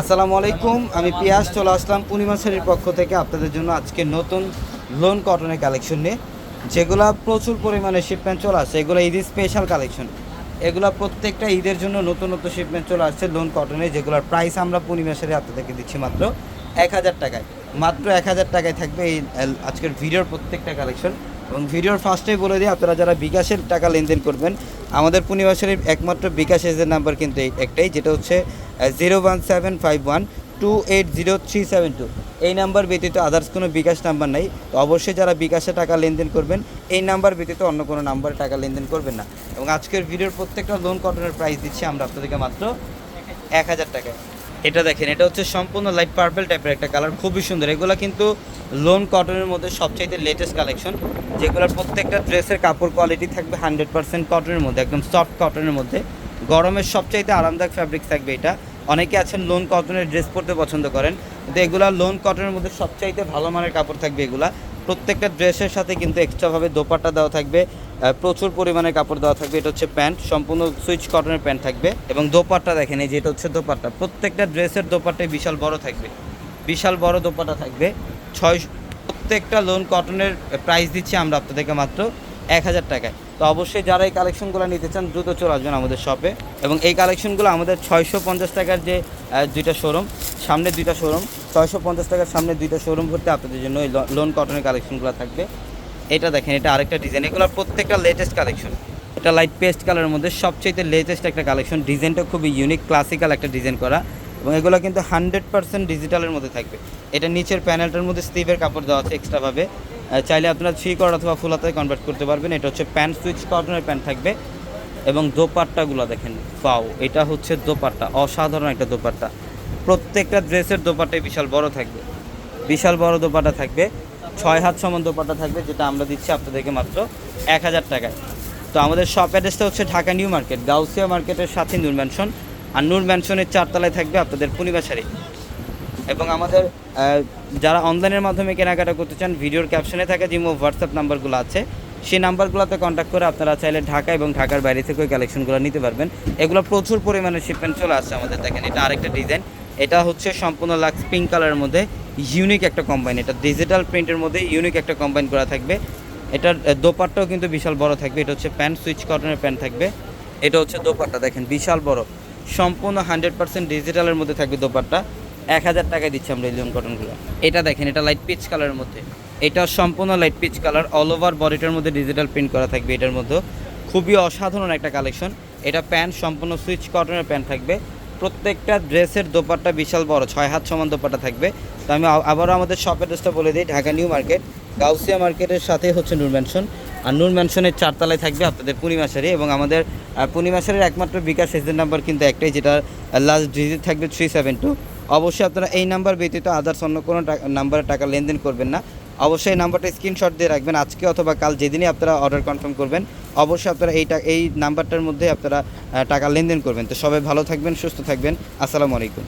আসসালামু আলাইকুম, আমি পিয়াস, চলে আসলাম পূর্ণিমা শ্রেণির পক্ষ থেকে আপনাদের জন্য আজকে নতুন লোন কটনের কালেকশন নিয়ে। যেগুলা প্রচুর পরিমাণে শিপমেন্ট চলে আসছে, এগুলো ঈদের স্পেশাল কালেকশন এগুলো প্রত্যেকটা ঈদের জন্য নতুন নতুন শিপমেন্ট চলে আসছে লোন কটনে, যেগুলোর প্রাইস আমরা পূর্ণিমা শ্রেণি আপনাদেরকে দিচ্ছি মাত্র এক হাজার টাকায়। মাত্র এক হাজার টাকায় থাকবে এই আজকের ভিডিওর প্রত্যেকটা কালেকশন এবং ভিডিওর ফার্স্টেই বলে দিই, আপনারা যারা বিকাশের টাকা লেনদেন করবেন আমাদের পূর্ণিমা একমাত্র বিকাশ এজের নাম্বার কিন্তু এই- একটাই, যেটা হচ্ছে zero one seven five one two eight zero three seven two এই নাম্বার ব্যতীত আদার্স কোনো বিকাশ নাম্বার নাই। তো অবশ্যই যারা বিকাশে টাকা লেনদেন করবেন, এই নাম্বার ব্যতীত অন্য কোনো নাম্বারে টাকা লেনদেন করবেন না। এবং আজকের ভিডিওর প্রত্যেকটা লোন কটনের প্রাইস দিচ্ছি আমরা আপনাদেরকে মাত্র এক হাজার টাকায়। এটা দেখেন, এটা হচ্ছে সম্পূর্ণ লাইট পার্পল টাইপের একটা কালার খুবই সুন্দর। এগুলো কিন্তু লোন কটনের মধ্যে সবচাইতে লেটেস্ট কালেকশন যেগুলোর প্রত্যেকটা ড্রেসের কাপড় কোয়ালিটি থাকবে হান্ড্রেড পার্সেন্ট কটনের মধ্যে, একদম সফট কটনের মধ্যে। গরমের সবচাইতে আরামদায়ক ফ্যাব্রিক থাকবে এটা। অনেকে আছেন লোন কটনের ড্রেস পরতে পছন্দ করেন, কিন্তু এগুলা লোন কটনের মধ্যে সবচাইতে ভালো মানের কাপড় থাকবে এগুলা। প্রত্যেকটা ড্রেসের সাথে কিন্তু এক্সট্রাভাবে দোপাট্টা দেওয়া থাকবে। প্রচুর পরিমাণে কাপড় দেওয়া থাকবে। এটা হচ্ছে প্যান্ট, সম্পূর্ণ সুইচ কটনের প্যান্ট থাকবে এবং দোপাট্টা দেখেন, এই যে এটা হচ্ছে দোপাট্টা। প্রত্যেকটা ড্রেসের দোপাট্টায় বিশাল বড় থাকবে। বিশাল বড় দোপাট্টা থাকবে। ছয় প্রত্যেকটা লোন কটনের প্রাইস দিচ্ছি আমরা আপনাদেরকে মাত্র এক হাজার টাকায়। তো অবশ্যই যারা এই কালেকশনগুলো নিতে চান, দ্রুত চলে আসবেন আমাদের শপে এবং এই কালেকশনগুলো আমাদের ছয়শো পঞ্চাশ টাকার যে দুইটা শোরুম সামনে দুইটা শোরুম ছয়শো পঞ্চাশ টাকার সামনে দুইটা শোরুম ভর্তি আপনাদের জন্য এই লোন কটনের কালেকশনগুলো থাকবে। এটা দেখেন, এটা আরেকটা ডিজাইন এগুলো প্রত্যেকটা লেটেস্ট কালেকশন এটা লাইট পেস্ট কালারের মধ্যে সবচেয়ে লেটেস্ট একটা কালেকশন ডিজাইনটা খুবই ইউনিক ক্লাসিক্যাল একটা ডিজাইন করা। এবং এগুলো কিন্তু হান্ড্রেড পার্সেন্ট ডিজিটালের মধ্যে থাকবে। এটা নিচের প্যানেলটার মধ্যে স্লিভের কাপড় দেওয়া আছে এক্সট্রাভাবে চাইলে আপনারা থ্রি কট অথবা ফুল হাতায় কনভার্ট করতে পারবেন। এটা হচ্ছে প্যান্ট সুইচ কটনের প্যান্ট থাকবে। এবং দোপাট্টাগুলো দেখেন পাও এটা হচ্ছে দোপাট্টা, অসাধারণ একটা দোপাট্টা। প্রত্যেকটা ড্রেসের দোপাট্টাই বিশাল বড় থাকবে। বিশাল বড় দোপাট্টা থাকবে। ছয় হাত সমান দোপাট্টা থাকবে, যেটা আমরা দিচ্ছি আপনাদেরকে মাত্র এক হাজার টাকায়। তো আমাদের শপ অ্যাড্রেসটা হচ্ছে ঢাকা নিউ মার্কেট, গাউসিয়া মার্কেটের সাথে নূর ম্যানশন আর নূর ম্যানশনের চারতলায় থাকবে আপনাদের পূর্ণিমা শাড়ি এবং আমাদের যারা অনলাইনের মাধ্যমে কেনাকাটা করতে চান, ভিডিওর ক্যাপশনে থাকা যে হোয়াটসঅ্যাপ নাম্বারগুলো আছে, সেই নাম্বারগুলোতে কন্ট্যাক্ট করে আপনারা চাইলে ঢাকা এবং ঢাকার বাইরে থেকে ওই কালেকশনগুলো নিতে পারবেন। এগুলো প্রচুর পরিমাণে শিপমেন্ট চলে আসছে আমাদের। দেখেন এটা আরেকটা ডিজাইন এটা হচ্ছে সম্পূর্ণ লাক্স পিঙ্ক কালারের মধ্যে। ইউনিক একটা কম্বাইন এটা ডিজিটাল প্রিন্টের মধ্যে ইউনিক একটা কম্বাইন করা থাকবে। এটার দোপাট্টাও কিন্তু বিশাল বড় থাকবে। এটা হচ্ছে প্যান্ট সুইচ কটনের প্যান্ট থাকবে। এটা হচ্ছে দোপাট্টা, দেখেন, বিশাল বড়। সম্পূর্ণ হান্ড্রেড পার্সেন্ট ডিজিটালের মধ্যে থাকবে দোপাট্টা। এক হাজার টাকায় দিচ্ছি আমরা এই লিওন কটনগুলো এটা দেখেন, এটা লাইট পিচ কালারের মধ্যে। এটা সম্পূর্ণ light peach colour all over বডিটার মধ্যে ডিজিটাল প্রিন্ট করা থাকবে এটার মধ্যে খুবই অসাধারণ একটা কালেকশন এটা প্যান্ট সম্পূর্ণ সুইচ কটনের প্যান্ট থাকবে। প্রত্যেকটা ড্রেসের দোপাট্টা বিশাল বড় ছয় হাত সমান দোপাট্টা থাকবে। তো আমি আবারও আমাদের শপ অ্যাড্রেসটা বলে দিই ঢাকা নিউ মার্কেট গাউসিয়া মার্কেটের সাথে হচ্ছে নূর ম্যানশন আর নূর ম্যানশনের চারতলায় থাকবে আপনাদের পূর্ণিমা শাড়ি এবং আমাদের আহ, পূর্ণিমা শাড়ির একমাত্র বিকাশ এজেন্ট নাম্বার কিন্তু একটাই যেটা লাস্ট ডিজিট থাকবে থ্রি সেভেন টু অবশ্যই আপনারা এই নাম্বার ব্যতীত আদার্স অন্য কোনো নাম্বারে টাকা লেনদেন করবেন না। অবশ্যই এই নাম্বারটা স্ক্রিনশট দিয়ে রাখবেন আজকে অথবা কাল যেদিনই আপনারা অর্ডার কনফার্ম করবেন, অবশ্যই আপনারা এইটা এই নাম্বারটার মধ্যে আপনারা টাকা লেনদেন করবেন। তো সবাই ভালো থাকবেন, সুস্থ থাকবেন। আসসালামু আলাইকুম।